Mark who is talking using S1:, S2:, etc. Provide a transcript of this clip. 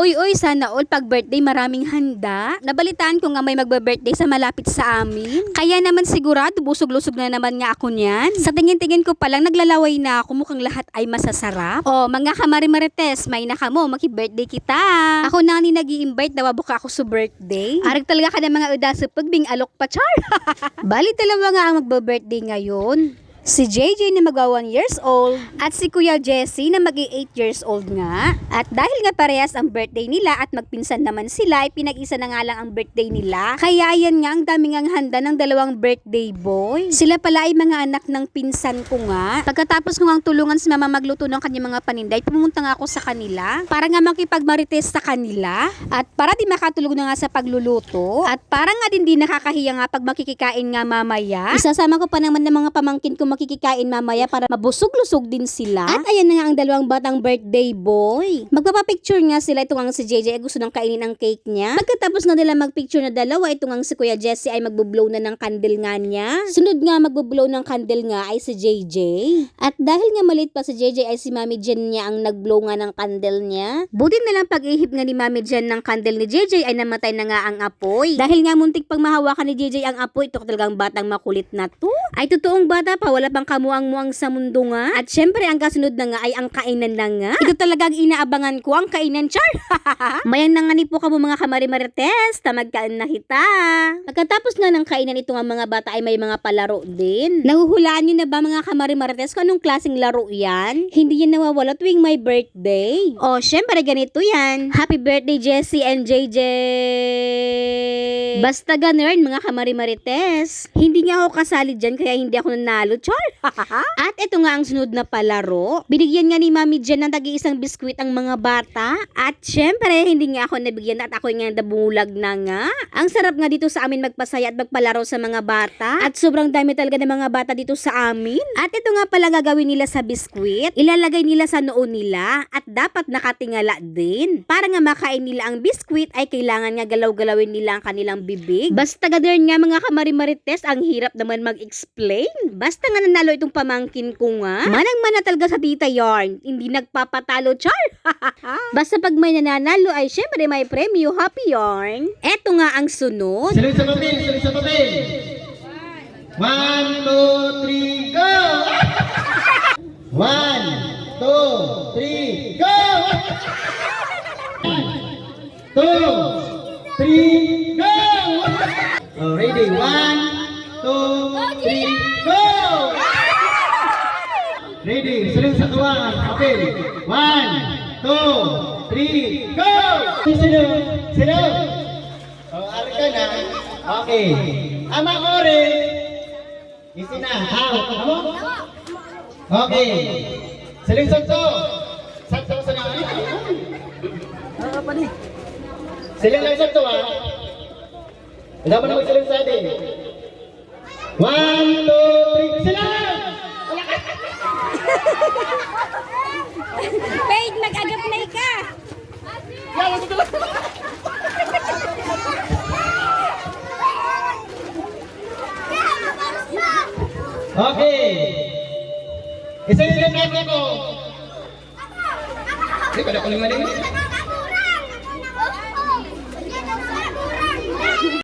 S1: Uy, uy, sana all pag birthday maraming handa. Nabalitaan ko nga may magbe-birthday sa malapit sa amin. Kaya naman sigurado busog-lusog na naman nga ako niyan. Sa tingin-tingin ko palang naglalaway na ako mukhang lahat ay masasarap. Oh, mga kamari-marites, may naka mo, maki-birthday kita. Ako na ni nag invite daw buka ako sa birthday. Arag talaga ka ng mga udaso pagbing alok pa char. Bali dalawa nga ang magbe-birthday ngayon. Si JJ na mag 1 years old at si Kuya Jesse na mag 8 years old nga. At dahil nga parehas ang birthday nila at magpinsan naman sila, ay pinag-isa na nga lang ang birthday nila. Kaya yan nga ang daming ang handa ng dalawang birthday boy. Sila pala ay mga anak ng pinsan ko nga. Pagkatapos ko nga tulungan si mama magluto ng kanyang mga paninday, pumunta nga ako sa kanila para nga makipagmarites sa kanila at para di makatulog na nga sa pagluluto at para nga din di nakakahiya nga pag makikikain nga mamaya. Isasama ko pa naman ng mga pamangkin ko makikikain mamaya para mabusog-lusog din sila. At ayan na nga ang dalawang batang birthday boy. Magpapapicture nga sila ito nga si JJ ay gusto nang kainin ang cake niya. Pagkatapos nga nila magpicture na dalawa, ito nga si Kuya Jesse ay magbublow na ng candle nga niya. Sunod nga magbublow ng candle nga ay si JJ. At dahil nga maliit pa si JJ ay si Mami Jen niya ang nagblow nga ng candle niya. Buti na lang pag-ihip nga ni Mami Jen ng candle ni JJ ay namatay na nga ang apoy. Dahil nga muntik pang mahawakan ni JJ ang apoy, ito talagang batang makulit na to. Ay totoong bata pa, wala pang kamuang-muang sa mundo nga. At syempre ang kasunod na nga ay ang kainan na nga. Ito talagang inaabangan ko ang kainan, char! Mayan na nga ni po kamo mga kamari-marites, tamagkaan na kita. Pagkatapos nga ng kainan ito nga mga bata ay may mga palaro din. Nahuhulaan nyo na ba mga kamari-marites kung anong klaseng laro yan? Hindi yan nawawala tuwing my birthday. O, syempre ganito yan. Happy birthday Jessie and JJ! Basta ganun mga kamari-marites. Hindi nga ako kasali dyan kaya hindi ako nanalo, char! At ito nga ang sunod na palaro. Binigyan nga ni Mami Jen ng tagi-isang biskwit ang mga bata. At syempre, hindi nga ako nabigyan at ako nga nabulag na nga. Ang sarap nga dito sa amin magpasaya at magpalaro sa mga bata. At sobrang dami talaga ng mga bata dito sa amin. At ito nga pala gagawin nila sa biskwit. Ilalagay nila sa noo nila at dapat nakatingala din. Para nga makain nila ang biskwit ay kailangan nga galaw-galawin nila ang kanilang bibig. Basta gadern nga mga kamari-marites, ang hirap naman mag-explain. Basta nga nanalo itong pamangkin ko nga. Manang-mana talaga sa tita yarn. Hindi nagpapatalo, char. Basta pag may nananalo ay syempre may premyo, happy yarn. Eto nga ang sunod.
S2: Salut sa papel, salut sa papel. One, two, three, go! One, two, three, go! One, two, One, two, three, go! Ready? Salut sa tuwang, papel. One, two, three, go! Sunod, sunod. Oh, ari ka na. Okay. Ama ore. Isi na. How? Amo? Okay. Siling sakto. Sakto sa na. Siling lang sakto ah. Wala mo naman siling sa atin. One, two, three. Silang!
S1: Paige, mag-agap na ka.
S2: Okay. Isa yung lang natin ko. Hindi, pala ko lang mali.